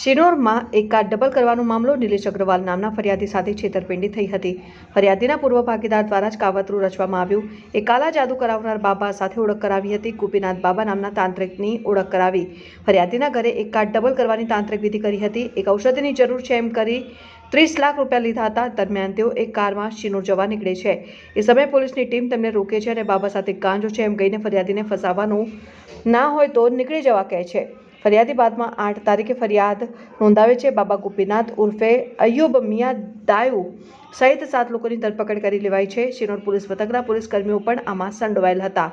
શિનોરમાં એક car double કરવાનો મામલો નિલેશ અગ્રવાલ નામના ફરિયાદી સાથે છેતરપિંડી થઈ હતી. ફરિયાદીના પૂર્વ ભાગીદાર દ્વારા જ કાવતરું રચવામાં આવ્યું. એ કાલા જાદુ કરાવનાર બાબા સાથે ઓળખ કરાવી હતી. ગોપીનાથ બાબા નામના તાંત્રિકની ઓળખ કરાવી. ફરિયાદીના ઘરે એક કાર ડબલ કરવાની તાંત્રિક વિધિ કરી હતી. એક ઔષધિની જરૂર છે એમ કરી ત્રીસ લાખ રૂપિયા લીધા હતા. દરમિયાન તેઓ એક કારમાં શિનોર જવા નીકળે છે. એ સમયે પોલીસની ટીમ તેમને રોકે છે અને બાબા સાથે ગાંજો છે એમ કહીને ફરિયાદીને ફસાવવાનું ના હોય તો નીકળી જવા કહે છે. ફરિયાદી બાદમાં આઠ તારીખે ફરિયાદ નોંધાવે છે. બાબા ગોપીનાથ ઉર્ફે અયુબ મિયા દાયુ સહિત સાત લોકોની ધરપકડ કરી લેવાઈ છે. શિનોર પોલીસ મથકના પોલીસ કર્મીઓ પણ આમાં સંડોવાયેલ હતા.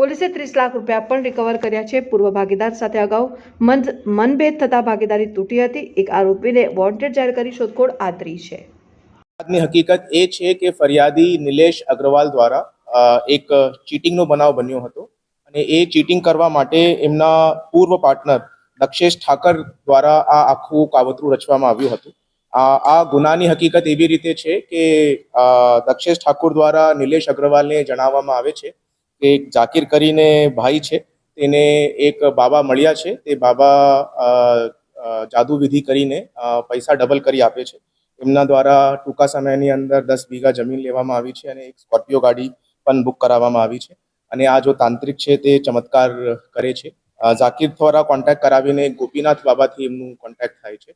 પોલીસે ત્રીસ લાખ રૂપિયા પણ રિકવર કર્યા છે. પૂર્વ ભાગીદાર સાથે અગાઉ મન, મનભેદ થતા ભાગીદારી તૂટી હતી. એક આરોપીને વોન્ટેડ જાહેર કરી શોધખોળ આદરી છે. આજની હકીકત એ છે કે ફરિયાદી નિલેશ અગ્રવાલ દ્વારા એક ચીટિંગનો બનાવ બન્યો હતો. અને એ ચીટિંગ કરવા માટે એમના પૂર્વ પાર્ટનર દક્ષેશ ઠાકર દ્વારા આ આખું કાવતરું રચવામાં આવ્યું હતું. આ ગુનાની હકીકત એવી રીતે છે કે દક્ષેશ ઠાકુર દ્વારા નિલેશ અગ્રવાલને જણાવવામાં આવે છે કે એક જાકીર કરીને ભાઈ છે તેને એક બાબા મળ્યા છે તે બાબા અ, અ, જાદુ વિધિ કરીને પૈસા ડબલ કરી આપે છે. એમના દ્વારા ટૂંકા સમયની અંદર દસ વીઘા જમીન લેવામાં આવી છે અને એક સ્કોર્પિયો ગાડી પણ બુક કરાવવામાં આવી છે. અને આ જો તાંત્રિક છે તે ચમત્કાર કરે છે. ઝાકીર દ્વારા કોન્ટેક્ટ કરાવીને ગોપીનાથ બાબાથી એમનું કોન્ટેક્ટ થાય છે.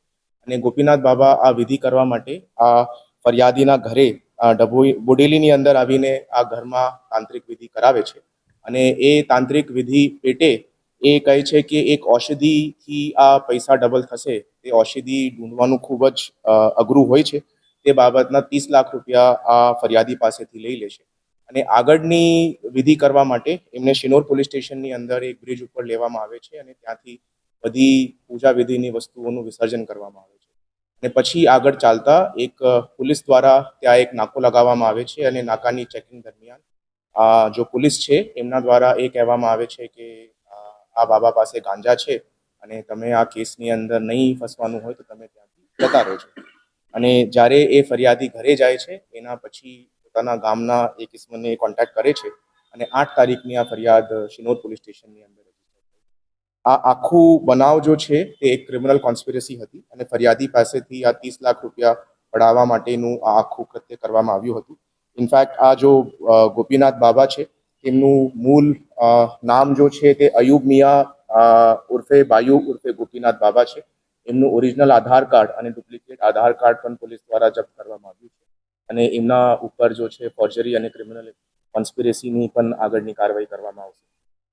અને ગોપીનાથ બાબા આ વિધિ કરવા માટે આ ફરિયાદીના ઘરે ડભોઈ, બોડેલીની અંદર આવીને આ ઘરમાં તાંત્રિક વિધિ કરાવે છે. અને એ તાંત્રિક વિધિ પેટે એ કહે છે કે એક ઔષધિથી આ પૈસા ડબલ થશે. તે ઔષધિ ઢૂંઢવાનું ખૂબ જ અઘરું હોય છે. તે બાબતના ત્રીસ લાખ રૂપિયા આ ફરિયાદી પાસેથી લઈ લે છે. અને આગળની વિધિ કરવા માટે એમને શિનોર પોલીસ સ્ટેશનની અંદર એક બ્રિજ ઉપર લેવામાં આવે છે અને ત્યાંથી બધી પૂજા વિધિની વસ્તુઓનું વિસર્જન કરવામાં આવે છે. અને પછી આગળ ચાલતા એક પોલીસ દ્વારા ત્યાં એક નાકો લગાવવામાં આવે છે અને નાકાની ચેકિંગ દરમિયાન જો પોલીસ છે એમના દ્વારા એ કહેવામાં આવે છે કે આ બાબા પાસે ગાંજા છે અને તમે આ કેસની અંદર નહીં ફસવાનું હોય તો તમે ત્યાંથી જતા છો અને જ્યારે એ ફરિયાદી ઘરે જાય છે એના પછી પોતાના ગામના એક કિસ્મને કોન્ટેક્ટ કરે છે અને આઠ તારીખની આ ફરિયાદ શિનોર પોલીસ સ્ટેશનની અંદર આ આખું બનાવ જો છે તે એક ક્રિમિનલ કોન્સ્પિરસી હતી અને ફરિયાદી પાસેથી આ ત્રીસ લાખ રૂપિયા પડાવવા માટેનું આ આખું કૃત્ય કરવામાં આવ્યું હતું. ઇનફેક્ટ આ જો ગોપીનાથ બાબા છે, તેમનું મૂળ નામ જો છે તે અયુબ મિયા ઉર્ફે બાયુ ઉર્ફે ગોપીનાથ બાબા છે. એમનું ઓરિજિનલ આધાર કાર્ડ અને ડુપ્લિકેટ આધાર કાર્ડ પણ પોલીસ દ્વારા જપ્ત કરવામાં આવ્યું છે. અને એમના ઉપર જો છે ફોર્જરી અને ક્રિમિનલ કોન્સ્પિરસીની પણ આગળની કાર્યવાહી કરવામાં આવશે.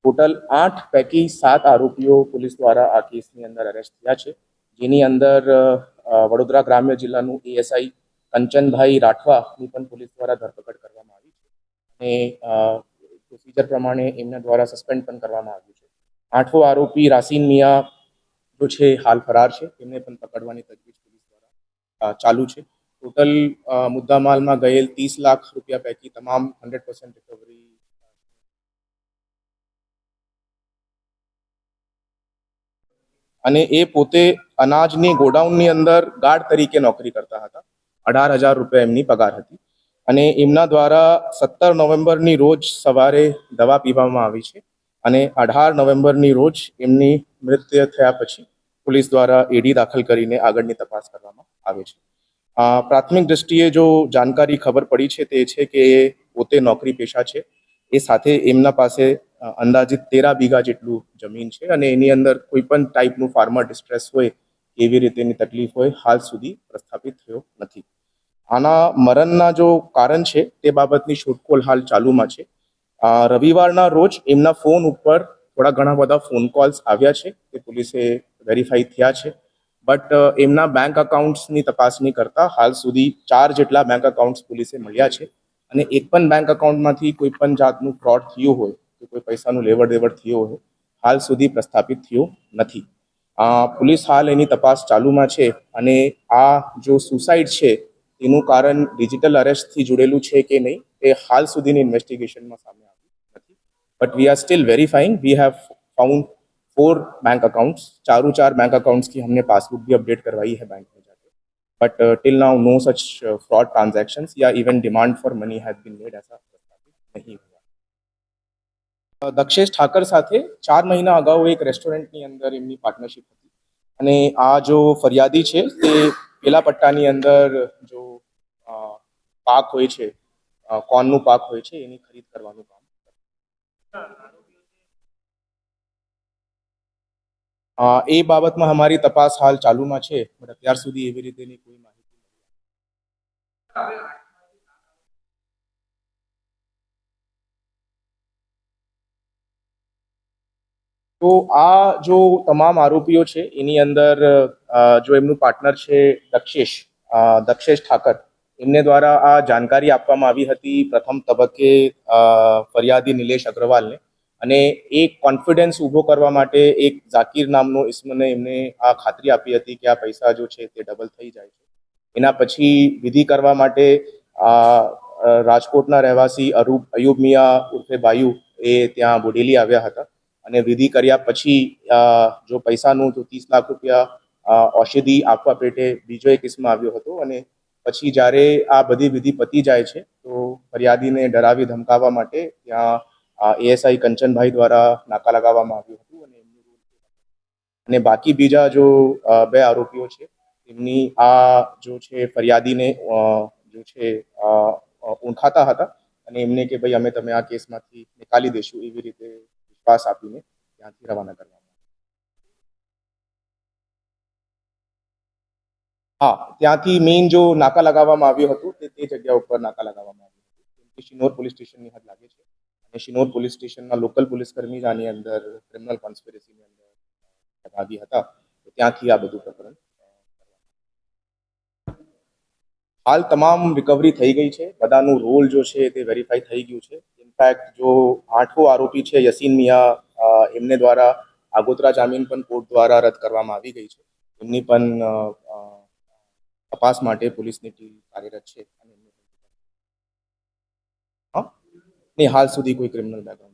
ટોટલ આઠ પૈકી સાત આરોપીઓ પોલીસ દ્વારા આ કેસની અંદર અરેસ્ટ થયા છે. જેની અંદર વડોદરા ગ્રામ્ય જિલ્લાનું એએસઆઈ કંચનભાઈ રાઠવાની પણ પોલીસ દ્વારા ધરપકડ કરવામાં આવી છે. અને પ્રોસિજર પ્રમાણે એમના દ્વારા સસ્પેન્ડ પણ કરવામાં આવ્યું છે. આઠો આરોપી રાસીન મિયા જો છે હાલ ફરાર છે. એમને પણ પકડવાની તજવીજ પોલીસ દ્વારા ચાલુ છે. ટોટલ મુદ્દામાલમાં ગયેલ ત્રીસ લાખ રૂપિયા પૈકી તમામ હંડ્રેડ પર્સન્ટ રિકવરી અને એ પોતે અનાજની ગોડાઉનની અંદર ગાર્ડ તરીકે નોકરી કરતા હતા. અઢાર હજાર રૂપિયા એમની પગાર હતી. અને એમના દ્વારા સત્તર નવેમ્બરની રોજ સવારે દવા પીવામાં આવી છે અને અઢાર નવેમ્બરની રોજ એમની મૃત્યુ થયા પછી પોલીસ દ્વારા એડી દાખલ કરીને આગળની તપાસ કરવામાં આવે છે. પ્રાથમિક દ્રષ્ટિએ જો જાણકારી ખબર પડી છે તે છે કે એ પોતે નોકરી પેશા છે. એ સાથે એમના પાસે અંદાજિત તેરા બીઘા જેટલું જમીન છે અને એની અંદર કોઈ પણ ટાઈપનું ફાર્મર ડિસ્ટ્રેસ હોય એવી રીતેની તકલીફ હોય, હાલ સુધી પ્રસ્થાપિત થયો નથી. આના મરણના જો કારણ છે તે બાબતની શોધખોળ હાલ ચાલુમાં છે. રવિવારના રોજ એમના ફોન ઉપર થોડા ઘણા બધા ફોન કોલ્સ આવ્યા છે. તે પોલીસે વેરીફાઈ થયા છે. બટ uh, એમના બેંક અકાઉન્ટ્સની તપાસણી કરતા હાલ સુધી ચાર જેટલા બેંક અકાઉન્ટ્સ પોલીસે મળ્યા છે. અને એક પણ બેંક અકાઉન્ટમાંથી કોઈ પણ જાતનું ફ્રોડ થયું હોય, કે કોઈ પૈસાનું લેવડ દેવડ થયું હોય, હાલ સુધી પ્રસ્થાપિત થયું નથી. પોલીસ હાલ એની તપાસ ચાલુમાં છે અને આ જો સુસાઇડ છે એનું કારણ ડિજિટલ અરેસ્ટથી જોડેલું છે કે નહીં, એ હાલ સુધીની ઇન્વેસ્ટિગેશનમાં સામે આવ્યું નથી. But we are still verifying we have found four bank accounts चारों चार बैंक अकाउंट्स की हमने पासबुक भी अपडेट करवाई है बैंक में जाके but till now no such fraud transactions या even demand for money has been made ऐसा प्रस्तावित नहीं हुआ અ, દક્ષેશ ઠાકર સાથે ચાર મહિના અગાઉ એક રેસ્ટોરન્ટની અંદર એમની પાર્ટનરશિપ હતી અને આ જો ફરિયાદી છે તે પેલા પટ્ટાની અંદર જો અ, પાક હોય છે અ, કોર્નનું પાક હોય છે એની ખરીદ કરવાનું કામ એ બાબતમાં અમારી તપાસ હાલ ચાલુમાં છે, બટ અત્યાર સુધી એવી રીતેની કોઈ માહિતી. તો આ જો તમામ આરોપીઓ છે, એની અંદર જો એમનું પાર્ટનર છે દક્ષેશ દક્ષેશ ઠાકર, એમને દ્વારા આ જાણકારી આપવામાં આવી હતી પ્રથમ તબક્કે ફરિયાદી નિલેશ અગ્રવાલને અને એ કોન્ફિડન્સ ઊભો કરવા માટે એક ઝાકીર નામનો ઇસ્મને એમને આ ખાતરી આપી હતી કે આ પૈસા જો છે તે ડબલ થઈ જાય છે. એના પછી વિધિ કરવા માટે રાજકોટના રહેવાસી અરૂપ, અયુબ મિયા ઉર્ફે બાયુ એ ત્યાં બોડેલી આવ્યા હતા. અને વિધિ કર્યા પછી જો પૈસાનું તો ત્રીસ લાખ રૂપિયા ઔષધિ આપવા પેટે બીજો એક કિસ્મો આવ્યો હતો અને પછી જ્યારે આ બધી વિધિ પતી જાય છે, તો ફરિયાદીને ડરાવી ધમકાવવા માટે ત્યાં એએસઆઈ કંચનભાઈ દ્વારા નાકા લગાવવામાં આવ્યું હતું અને અને બાકી બીજા જો બે આરોપીઓ છે, એમની આ જો છે ફરિયાદીને જો છે ઓળખાતા હતા અને એમને કે ભાઈ અમે તમે આ કેસમાંથી નિકાલી દઈશું એવી રીતે વિશ્વાસ આપીને ત્યાંથી રવાના કરવામાં હા, ત્યાંથી મેઇન જો નાકા લગાવવામાં આવ્યું હતું તે તે જગ્યા ઉપર નાકા લગાવવામાં આવ્યું હતું. શિનોર પોલીસ સ્ટેશનની હદ લાગે શિનોર પોલીસ સ્ટેશનના લોકલ પોલીસકર્મી જ આની અંદર ક્રિમિનલ કોન્સ્પિરસીની અંદર ભાગી હતા. તો ત્યાંથી આ બધું પ્રકરણ હાલ તમામ રિકવરી થઈ ગઈ છે. બધાનું રોલ જો છે તે વેરીફાઈ થઈ ગયું છે. ઇનફેક્ટ જો આઠો આરોપી છે, યસીન મિયા એમને દ્વારા આગોતરા જામીન પણ કોર્ટ દ્વારા રદ કરવામાં આવી ગઈ છે. એમની પણ તપાસ માટે પોલીસની ટીમ કાર્યરત છે અને એમને- હા નહીં હાલ સુધી કોઈ ક્રિમિનલ બેકગ્રાઉન્ડ